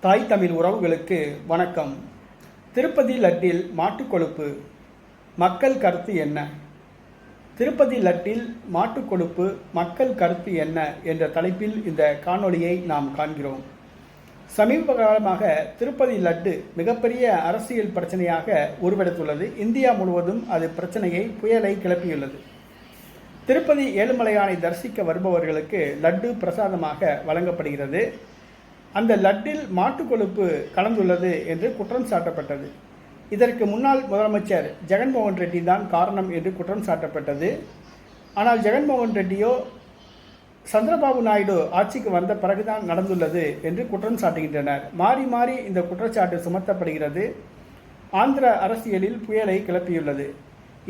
தாய் தமிழ் உறவுகளுக்கு வணக்கம். திருப்பதி லட்டில் மாட்டுக் கொழுப்பு மக்கள் கருத்து என்ன? திருப்பதி லட்டில் மாட்டுக் கொழுப்பு மக்கள் கருத்து என்ன? என்ற தலைப்பில் இந்த காணொளியை நாம் காண்கிறோம். சமீப காலமாக திருப்பதி லட்டு மிகப்பெரிய அரசியல் பிரச்சனையாக உருவெடுத்துள்ளது. இந்தியா முழுவதும் அது பிரச்சனையை புயலை கிளப்பியுள்ளது. திருப்பதி ஏழுமலையானை தரிசிக்க வருபவர்களுக்கு லட்டு பிரசாதமாக வழங்கப்படுகிறது. அந்த லட்டில் மாட்டுக் கொழுப்பு கலந்துள்ளது என்று குற்றம் சாட்டப்பட்டது. இதற்கு முன்னாள் முதலமைச்சர் ஜெகன்மோகன் ரெட்டி தான் காரணம் என்று குற்றம் சாட்டப்பட்டது. ஆனால் ஜெகன்மோகன் ரெட்டியோ சந்திரபாபு நாயுடு ஆட்சிக்கு வந்த பிறகுதான் நடந்துள்ளது என்று குற்றம் சாட்டுகின்றனர். மாறி மாறி இந்த குற்றச்சாட்டு சுமத்தப்படுகிறது. ஆந்திர அரசியலில் புயலை கிளப்பியுள்ளது.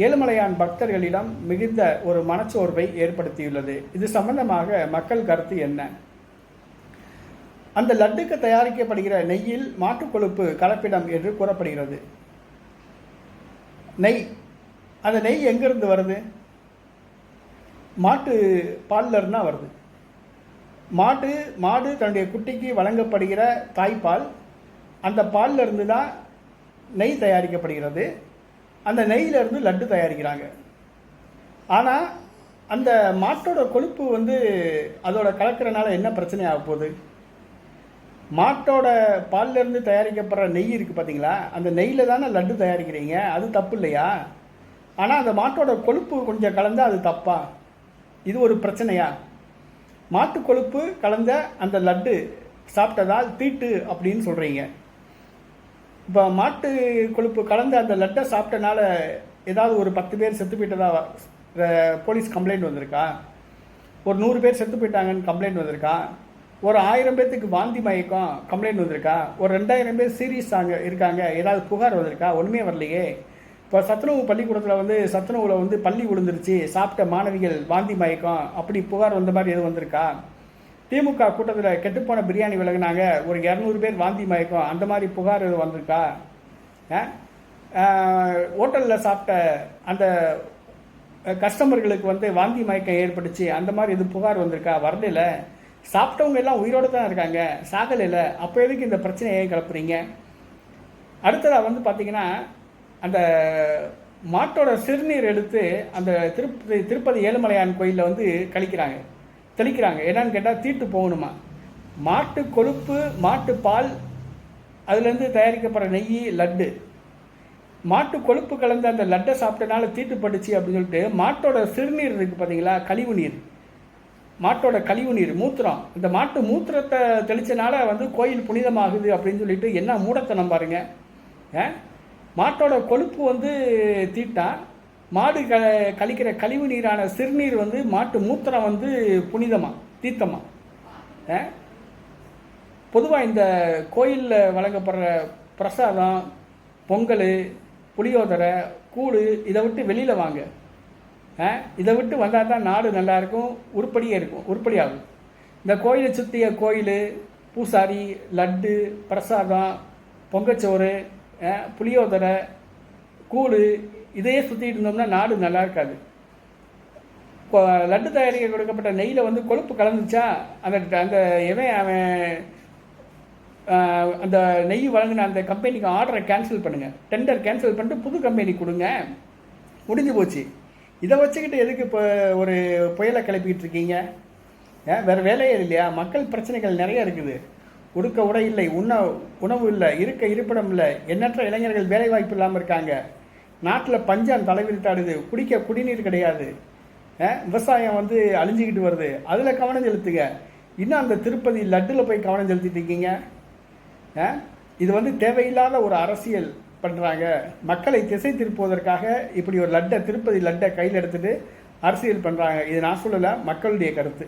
ஏழுமலையான் பக்தர்களிடம் மிகுந்த ஒரு மனச்சோர்வை ஏற்படுத்தியுள்ளது. இது சம்பந்தமாக மக்கள் கருத்து என்ன? அந்த லட்டுக்கு தயாரிக்கப்படுகிற நெய்யில் மாட்டுக்கொழுப்பு கலப்பிடம் என்று கூறப்படுகிறது. நெய். அந்த நெய் எங்கிருந்து வருது? மாட்டு பால்லருந்தான் வருது. மாட்டு மாடு தன்னுடைய குட்டிக்கு வழங்கப்படுகிற தாய்ப்பால் அந்த பால்லருந்து தான் நெய் தயாரிக்கப்படுகிறது. அந்த நெய்யிலேருந்து லட்டு தயாரிக்கிறாங்க. ஆனால் அந்த மாட்டோட கொழுப்பு வந்து அதோட கலக்கிறனால என்ன பிரச்சனை ஆக போகுது மாட்டோட பால்லேருந்து தயாரிக்கப்படுற நெய் இருக்குது பார்த்தீங்களா அந்த நெய்யில் தானே லட்டு தயாரிக்கிறீங்க? அது தப்பு இல்லையா? ஆனால் அந்த மாட்டோட கொழுப்பு கொஞ்சம் கலந்தால் அது தப்பா? இது ஒரு பிரச்சனையா? மாட்டு கொழுப்பு கலந்த அந்த லட்டு சாப்பிட்டதால் தீட்டு அப்படின்னு சொல்கிறீங்க இப்போ மாட்டு கொழுப்பு கலந்த அந்த லட்டை சாப்பிட்டனால ஏதாவது ஒரு பத்து பேர் செத்து போயிட்டதா போலீஸ் கம்ப்ளைண்ட் வந்திருக்கா? ஒரு நூறு பேர் செத்து போயிட்டாங்கன்னு கம்ப்ளைண்ட் வந்திருக்கா? ஒரு ஆயிரம் பேர்த்துக்கு வாந்தி மயக்கம் கம்ப்ளைண்ட் வந்திருக்கா? ஒரு ரெண்டாயிரம் பேர் சீரியஸ் ஆங்க இருக்காங்க. ஏதாவது புகார் வந்திருக்கா? ஒன்றுமே வரலையே. இப்போ சத்துணவு பள்ளிக்கூடத்தில் வந்து சத்துணவில் வந்து பள்ளி விழுந்துருச்சு. சாப்பிட்ட மாணவிகள் வாந்தி மயக்கம். அப்படி புகார் வந்த மாதிரி எதுவும் வந்திருக்கா? திமுக கூட்டத்தில் கெட்டுப்போன பிரியாணி விலகினாங்க. ஒரு இரநூறு பேர் வாந்தி மயக்கம். அந்த மாதிரி புகார் எதுவும் வந்திருக்கா? ஹோட்டலில் சாப்பிட்ட அந்த கஸ்டமர்களுக்கு வந்து வாந்தி மயக்கம் ஏற்பட்டுச்சு. அந்த மாதிரி எதுவும் புகார் வந்திருக்கா? வரல சாப்பிட்டவங்க எல்லாம் உயிரோடு தான் இருக்காங்க. சாகலையில் அப்போ எதுக்கு இந்த பிரச்சனையை கிளப்புறீங்க? அடுத்ததாக வந்து பார்த்தீங்கன்னா அந்த மாட்டோட சிறுநீர் எடுத்து அந்த திருப்பதி திருப்பதி ஏழுமலையான் கோயிலில் வந்து கழிக்கிறாங்க தெளிக்கிறாங்க. என்னன்னு கேட்டால் தீட்டு போகணுமா? மாட்டு கொழுப்பு மாட்டு பால் அதுலேருந்து தயாரிக்கப்படுற நெய் லட்டு. மாட்டு கொழுப்பு கலந்த அந்த லட்டை சாப்பிட்டனால தீட்டுப்பட்டுச்சு அப்படின்னு சொல்லிட்டு மாட்டோட சிறுநீர் இருக்குது பார்த்தீங்களா கழிவு நீர் மாட்டோட கழிவு நீர் மூத்திரம். இந்த மாட்டு மூத்திரத்தை தெளிச்சனால வந்து கோயில் புனிதமாகுது அப்படின்னு சொல்லிட்டு என்ன மூடத்தனம் பாருங்க. ஆ? மாட்டோட கொழுப்பு வந்து தீட்டா மாடு க கழிக்கிற கழிவு நீரான சிறுநீர் வந்து மாட்டு மூத்திரம் வந்து புனிதமா தீர்த்தமா? பொதுவாக இந்த கோயிலில் வழங்கப்படுற பிரசாதம் பொங்கல் புளியோதரை கூழ் இதை விட்டு வெளியில் வாங்க. இதை விட்டு வந்தால் தான் நாடு நல்லா இருக்கும் உருப்படியே இருக்கும் உருப்படியாகும். இந்த கோயிலை சுற்றிய கோயில் பூசாரி லட்டு பிரசாதம் பொங்கச்சோறு புளியோதரை கூழ் இதையே சுற்றிட்டு இருந்தோம்னா நாடு நல்லா இருக்காது. லட்டு தயாரிக்க கொடுக்கப்பட்ட நெய்யில் வந்து கொழுப்பு கலந்துச்சா அந்த அந்த எவன் அவன் அந்த நெய் வழங்கின அந்த கம்பெனிக்கு ஆர்டரை கேன்சல் பண்ணுங்கள் டெண்டர் கேன்சல் பண்ணிட்டு புது கம்பெனி கொடுங்க. முடிஞ்சு போச்சு. இதை வச்சுக்கிட்டு எதுக்கு இப்போ ஒரு புயலை கிளப்பிக்கிட்டு இருக்கீங்க? ஏன் வேறு வேலையே இல்லையா? மக்கள் பிரச்சனைகள் நிறைய இருக்குது. உடுக்க உடை இல்லை உண்ண உணவு இல்லை இருக்க இருப்பிடம் இல்லை. எண்ணற்ற இளைஞர்கள் வேலைவாய்ப்பு இல்லாமல் இருக்காங்க. நாட்டில் பஞ்சம் தலைவிரித்தாடுது. குடிக்க குடிநீர் கிடையாது. விவசாயம் வந்து அழிஞ்சிக்கிட்டு வருது. அதில் கவனம் செலுத்துங்க. இன்னும் அந்த திருப்பதி லட்டில் போய் கவனம் செலுத்திட்டு இருக்கீங்க? இது வந்து தேவையில்லாத ஒரு அரசியல். பண்ணுறாங்க மக்களை திசை திருப்புவதற்காக இப்படி ஒரு லட்டை திருப்பதி லட்டை கையில் எடுத்துகிட்டு அரசியல் பண்ணுறாங்க இது நான் சொல்லலை மக்களுடைய கருத்து.